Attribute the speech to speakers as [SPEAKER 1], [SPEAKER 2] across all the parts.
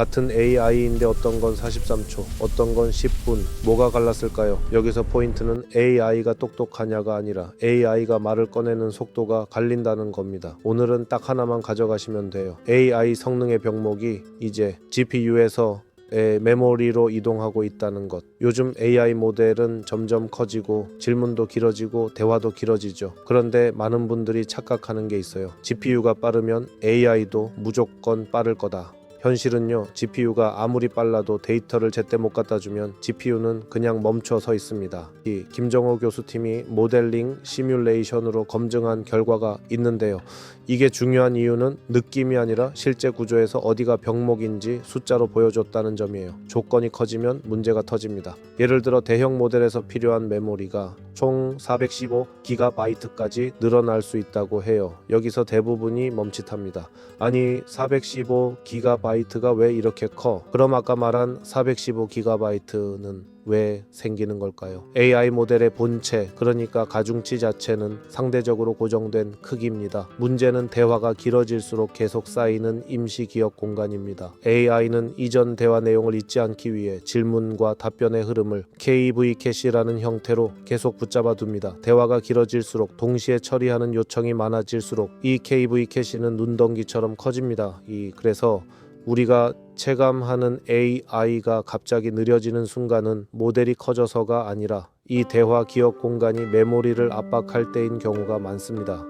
[SPEAKER 1] 같은 AI인데 어떤 건 43초, 어떤 건 10분. 뭐가 갈랐을까요? 여기서 포인트는 AI가 똑똑하냐가 아니라 AI가 말을 꺼내는 속도가 갈린다는 겁니다. 오늘은 딱 하나만 가져가시면 돼요. AI 성능의 병목이 이제 GPU에서 의 메모리로 이동하고 있다는 것. 요즘 AI 모델은 점점 커지고 질문도 길어지고 대화도 길어지죠. 그런데 많은 분들이 착각하는 게 있어요. GPU가 빠르면 AI도 무조건 빠를 거다. 현실은요, GPU가 아무리 빨라도 데이터를 제때 못 갖다 주면 GPU는 그냥 멈춰 서 있습니다. 이 김정호 교수팀이 모델링 시뮬레이션으로 검증한 결과가 있는데요. 이게 중요한 이유는 느낌이 아니라 실제 구조에서 어디가 병목인지 숫자로 보여줬다는 점이에요. 조건이 커지면 문제가 터집니다. 예를 들어 대형 모델에서 필요한 메모리가 총 415기가바이트까지 늘어날 수 있다고 해요. 여기서 대부분이 멈칫합니다. 아니 415기가 바이트가 왜 이렇게 커? 그럼 아까 말한 415기가바이트는 왜 생기는 걸까요? AI 모델의 본체, 그러니까 가중치 자체는 상대적으로 고정된 크기입니다. 문제는 대화가 길어질수록 계속 쌓이는 임시 기억 공간입니다. AI는 이전 대화 내용을 잊지 않기 위해 질문과 답변의 흐름을 KV 캐시라는 형태로 계속 붙잡아 둡니다. 대화가 길어질수록 동시에 처리하는 요청이 많아질수록 이 KV 캐시는 눈덩이처럼 커집니다. 이 그래서 우리가 체감하는 AI가 갑자기 느려지는 순간은 모델이 커져서가 아니라 이 대화 기억 공간이 메모리를 압박할 때인 경우가 많습니다.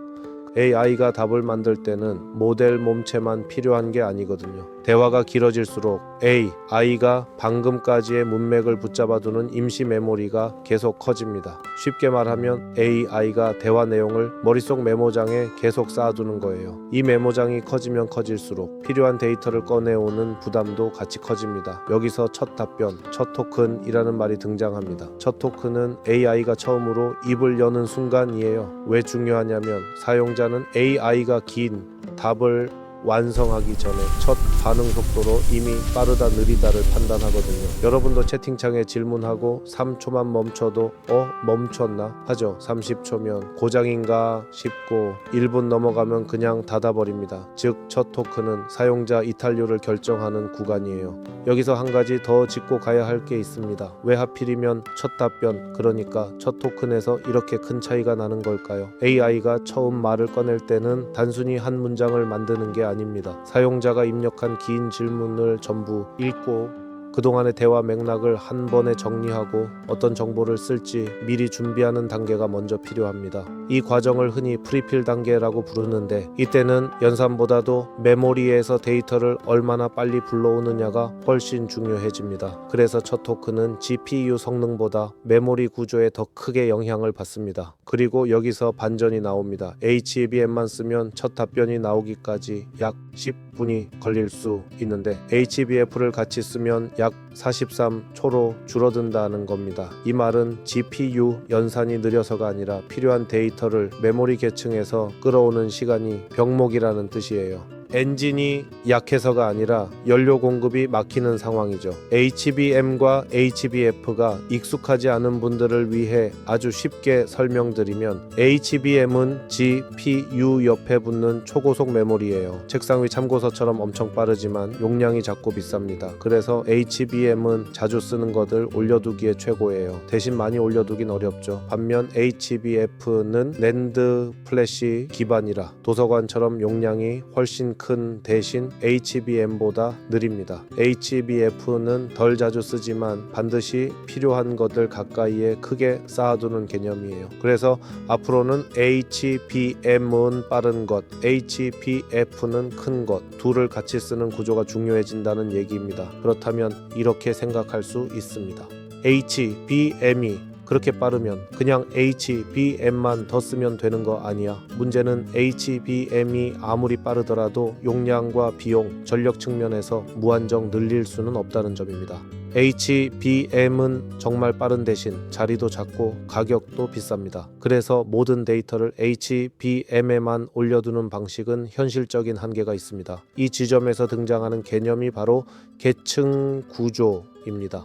[SPEAKER 1] AI가 답을 만들 때는 모델 몸체만 필요한 게 아니거든요. 대화가 길어질수록 A, I가 방금까지의 문맥을 붙잡아두는 임시 메모리가 계속 커집니다. 쉽게 말하면 AI가 대화 내용을 머릿속 메모장에 계속 쌓아두는 거예요. 이 메모장이 커지면 커질수록 필요한 데이터를 꺼내오는 부담도 같이 커집니다. 여기서 첫 답변, 첫 토큰이라는 말이 등장합니다. 첫 토큰은 AI가 처음으로 입을 여는 순간이에요. 왜 중요하냐면 사용자는 AI가 긴 답을 완성하기 전에 첫 반응 속도로 이미 빠르다 느리다를 판단하거든요. 여러분도 채팅창에 질문하고 3초만 멈춰도 어 멈췄나 하죠. 30초면 고장인가 싶고 1분 넘어가면 그냥 닫아버립니다. 즉 첫 토큰은 사용자 이탈률을 결정하는 구간이에요. 여기서 한 가지 더 짚고 가야 할 게 있습니다. 왜 하필이면 첫 답변 그러니까 첫 토큰에서 이렇게 큰 차이가 나는 걸까요? AI가 처음 말을 꺼낼 때는 단순히 한 문장을 만드는 게 아닙니다. 사용자가 입력한 긴 질문을 전부 읽고 그동안의 대화 맥락을 한 번에 정리하고 어떤 정보를 쓸지 미리 준비하는 단계가 먼저 필요합니다. 이 과정을 흔히 프리필 단계라고 부르는데 이때는 연산보다도 메모리에서 데이터를 얼마나 빨리 불러오느냐가 훨씬 중요해집니다. 그래서 첫 토큰은 GPU 성능보다 메모리 구조에 더 크게 영향을 받습니다. 그리고 여기서 반전이 나옵니다. HBM만 쓰면 첫 답변이 나오기까지 약 10분이 걸릴 수 있는데 HBF를 같이 쓰면 약43 초로 줄어든다는 겁니다. 이 말은 GPU 연산이 느려서가 아니라 필요한 데이터를 메모리 계층에서 끌어오는 시간이 병목이라는 뜻이에요. 엔진이 약해서가 아니라 연료 공급이 막히는 상황이죠. HBM과 HBF가 익숙하지 않은 분들을 위해 아주 쉽게 설명드리면 HBM은 GPU 옆에 붙는 초고속 메모리예요. 책상 위 참고서처럼 엄청 빠르지만 용량이 작고 비쌉니다. 그래서 HBM은 자주 쓰는 것을 올려두기에 최고예요. 대신 많이 올려두긴 어렵죠. 반면 HBF는 랜드 플래시 기반이라 도서관처럼 용량이 훨씬 큰 대신 HBM보다 느립니다. HBF는 덜 자주 쓰지만 반드시 필요한 것들 가까이에 크게 쌓아두는 개념이에요. 그래서 앞으로는 HBM은 빠른 것, HBF는 큰 것, 둘을 같이 쓰는 구조가 중요해진다는 얘기입니다. 그렇다면 이렇게 생각할 수 있습니다. HBM이 그렇게 빠르면 그냥 HBM만 더 쓰면 되는 거 아니야. 문제는 HBM이 아무리 빠르더라도 용량과 비용, 전력 측면에서 무한정 늘릴 수는 없다는 점입니다. HBM은 정말 빠른 대신 자리도 작고 가격도 비쌉니다. 그래서 모든 데이터를 HBM에만 올려두는 방식은 현실적인 한계가 있습니다. 이 지점에서 등장하는 개념이 바로 계층 구조입니다.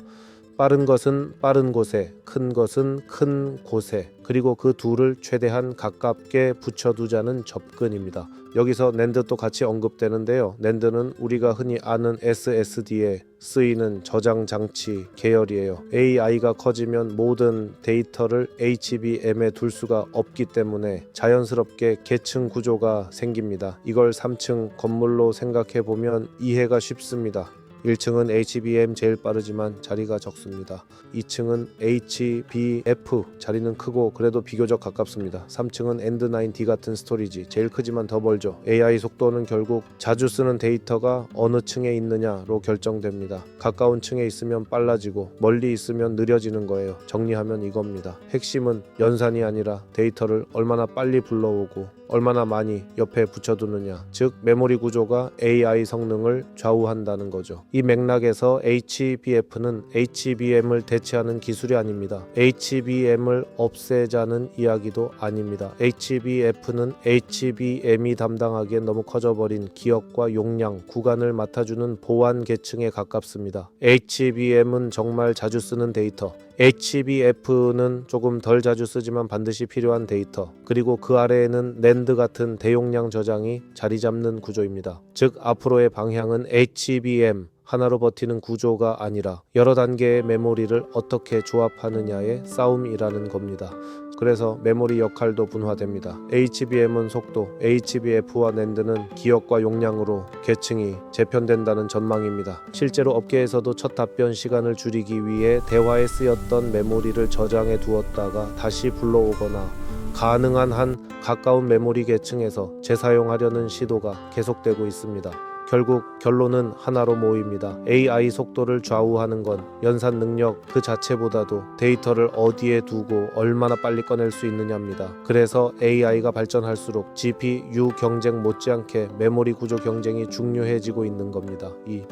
[SPEAKER 1] 빠른 것은 빠른 곳에, 큰 것은 큰 곳에, 그리고 그 둘을 최대한 가깝게 붙여두자는 접근입니다. 여기서 낸드도 같이 언급되는데요. 낸드는 우리가 흔히 아는 SSD에 쓰이는 저장 장치 계열이에요. AI가 커지면 모든 데이터를 HBM에 둘 수가 없기 때문에 자연스럽게 계층 구조가 생깁니다. 이걸 3층 건물로 생각해 보면 이해가 쉽습니다. 1층은 HBM 제일 빠르지만 자리가 적습니다. 2층은 HBF 자리는 크고 그래도 비교적 가깝습니다. 3층은 End9D 같은 스토리지 제일 크지만 더 멀죠. AI 속도는 결국 자주 쓰는 데이터가 어느 층에 있느냐로 결정됩니다. 가까운 층에 있으면 빨라지고 멀리 있으면 느려지는 거예요. 정리하면 이겁니다. 핵심은 연산이 아니라 데이터를 얼마나 빨리 불러오고 얼마나 많이 옆에 붙여두느냐 즉 메모리 구조가 AI 성능을 좌우한다는 거죠 이 맥락에서 HBF는 HBM을 대체하는 기술이 아닙니다. HBM을 없애자는 이야기도 아닙니다. HBF는 HBM이 담당하기엔 너무 커져버린 기억과 용량 구간을 맡아주는 보안 계층에 가깝습니다. HBM은 정말 자주 쓰는 데이터 HBF는 조금 덜 자주 쓰지만 반드시 필요한 데이터 그리고 그 아래에는 랜드 같은 대용량 저장이 자리 잡는 구조입니다. 즉 앞으로의 방향은 HBM 하나로 버티는 구조가 아니라 여러 단계의 메모리를 어떻게 조합하느냐의 싸움이라는 겁니다. 그래서 메모리 역할도 분화됩니다. HBM은 속도, HBF와 낸드는 기억과 용량으로 계층이 재편된다는 전망입니다. 실제로 업계에서도 첫 답변 시간을 줄이기 위해 대화에 쓰였던 메모리를 저장해 두었다가 다시 불러오거나 가능한 한 가까운 메모리 계층에서 재사용하려는 시도가 계속되고 있습니다. 결국 결론은 하나로 모입니다. AI 속도를 좌우하는 건 연산 능력 그 자체보다도 데이터를 어디에 두고 얼마나 빨리 꺼낼 수 있느냐입니다. 그래서 AI가 발전할수록 GPU 경쟁 못지않게 메모리 구조 경쟁이 중요해지고 있는 겁니다. 이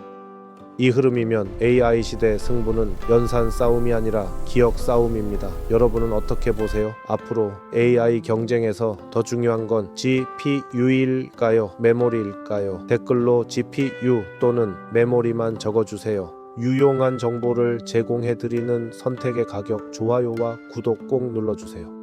[SPEAKER 1] 이 흐름이면 AI 시대 승부는 연산 싸움이 아니라 기억 싸움입니다. 여러분은 어떻게 보세요? 앞으로 AI 경쟁에서 더 중요한 건 GPU일까요? 메모리일까요? 댓글로 GPU 또는 메모리만 적어주세요. 유용한 정보를 제공해드리는 선택의 가격 좋아요와 구독 꼭 눌러주세요.